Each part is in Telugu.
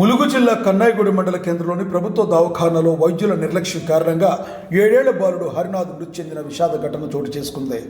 ములుగు జిల్లా కన్నాయిగూడి మండల కేంద్రంలోని ప్రభుత్వ దవాఖానాలో వైద్యుల నిర్లక్ష్యం కారణంగా ఏడేళ్ళ బాలుడు హరినాథ్ మృతి చెందిన విషాద ఘటన చోటు చేసుకుంది.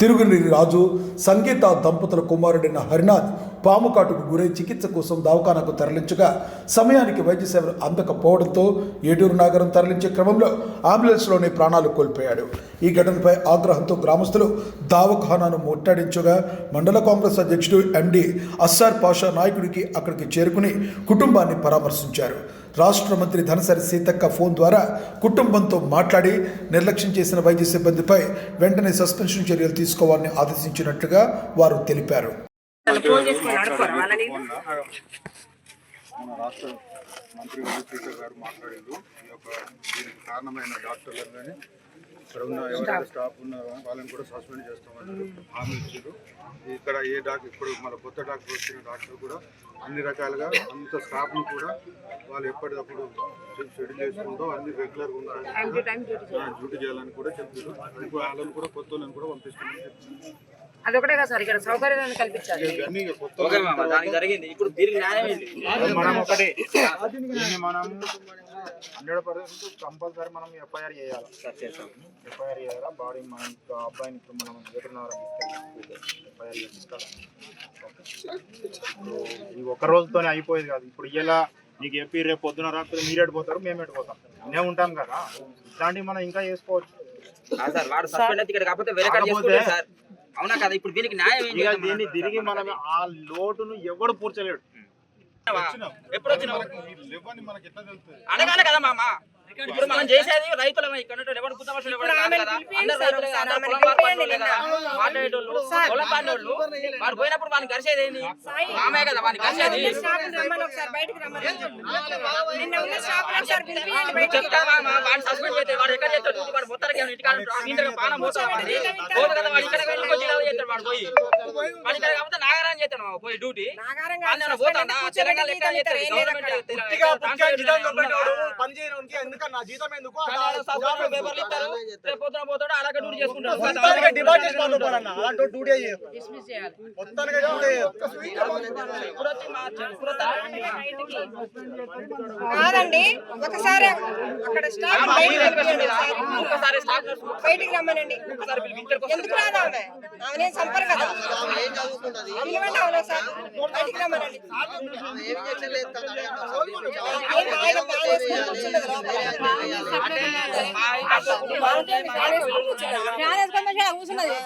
తిరుగునీరి రాజు సంగీత దంపతుల కుమారుడైన హరినాథ్ పాము కాటుకు గురై చికిత్స కోసం దవాఖానకు తరలించగా సమయానికి వైద్య సేవలు అందకపోవడంతో ఏటూరు నగరం తరలించే క్రమంలో అంబులెన్స్లోనే ప్రాణాలు కోల్పోయాడు. ఈ ఘటనపై ఆగ్రహంతో గ్రామస్తులు దవాఖానాను ముట్టడించగా మండల కాంగ్రెస్ అధ్యక్షుడు ఎండి అస్సార్ పాషా నాయకుడికి అక్కడికి చేరుకుని కుటుంబాన్ని పరామర్శించారు. రాష్ట్ర మంత్రి ధనసరి సీతక్క ఫోన్ ద్వారా కుటుంబంతో మాట్లాడి నిర్లక్ష్యం చేసిన వైద్య సిబ్బందిపై వెంటనే సస్పెన్షన్ చర్యలు తీసుకోవాలని ఆదేశించినట్లుగా వారు తెలిపారు. ఫోన్ చేసుకొని అడుక్కోరా వాళ్ళని? మన రాష్ట్ర మంత్రి గారు మాట్లాడారు. ఈ యొక్క దీనికి కారణమైన డాక్టర్లను కానీ ఇక్కడ ఉన్న ఎవరైతే స్టాఫ్ ఉన్నారో వాళ్ళని కూడా సస్పెండ్ చేస్తామని హామీ ఇచ్చారు. ఇక్కడ ఏ డాక్టర్ ఇప్పుడు మన కొత్త డాక్టర్ వచ్చిన డాక్టర్ కూడా అన్ని రకాలుగా అంత స్టాఫ్ను కూడా వాళ్ళు ఎప్పటికప్పుడు షెడ్యూల్ చేసుకుంటూ అన్ని రెగ్యులర్గా ఉండాలని డ్యూటీ చేయాలని కూడా చెప్తారు కూడా వాళ్ళని కూడా కొత్త వాళ్ళని కూడా పంపిస్తామని చెప్తున్నారు అదొకటే కదా సార్ ఇక్కడ సౌకర్యాలను కల్పించాలి. ఇవన్నీ కొత్త ఓకే మామ దానికి జరిగింది. ఇప్పుడు దీనికి న్యాయం ఏంటి? మనం ఒకటి దీన్ని మనం హండ్రెడ్ పర్సెంట్ కంపల్సరీ మనం ఎఫ్ఐఆర్ చేయాలి. ఎఫ్ఐఆర్ చేయాలా? బాడీ మనం అబ్బాయిని ఇప్పుడు మనం ఎఫ్ఐఆర్ ఒక్క రోజుతోనే అయిపోయేది కాదు. ఇప్పుడు ఇలా నీకు చెప్పి రేపు పొద్దున రాత్రి మీరు ఎడిపోతారు మేము ఎడిపోతాం మేము ఉంటాం కదా. ఇట్లాంటివి మనం ఇంకా చేసుకోవచ్చు. ఆ సార్ వాడు సస్పెండ్ అయితే ఇక్కడ కాకపోతే వేరే కాడ కాకపోతే- చేసుకుంటారు సార్. అవునా కదా? ఇప్పుడు దీనికి న్యాయం ఏం ఇక దీన్ని మనం? తిరిగి మనం ఆ లోటును ఎవడు పూడ్చలేడు? ఎప్పుడు వచ్చినావు అడగాలి కదా మామ. ఇప్పుడు మనం చేసేది రైతులమే. ఇక్కడ ఉన్నటువంటి ఎవరు పుట్ట మనుషులు ఎవరు ఇప్పుడు కాదు ఆమెను కదా. పిలిపియండి అందరూ సార్ రైతులే, ఒకసారి అందరూ ఆమెను పొలం పాటోళ్ళే పిలిపియండి కదా. నిన్న. మాట్లాడేటోళ్ళు, పొలం పాటోళ్ళు. వాడు పోయినప్పుడు వాడిని కలిసేది ఏంది మామే కదా వాడిని కలిసేది? చెప్తా మామ వాడిని సస్పెండ్ చేస్తే వాడు ఎక్కడ చేస్తాడు డ్యూటీ వాడు మొత్తానికి ఏమైనా ఇంటికాడ పానం కదా వాడు ఇక్కడ చేస్తాడు వాడు. పోయి వాడు ఇక్కడ కాకపోతే నాగరాన్ని చేస్తాడు మామ పోయి డ్యూటీ. పోతాడా? తెలంగాణ చేస్తాడు. పని చేయడానికి జీతం ఎందుకు డిమాండ్ డ్యూటీ మొత్తానికి? కాదండి ఒకసారి అక్కడ స్టాఫ్ బయటికి రమ్మనండి. ఎందుకు రాదు ఆమె ఆమె సంపర్క కదా బయటికి రమ్మనండి కూర్చున్నది.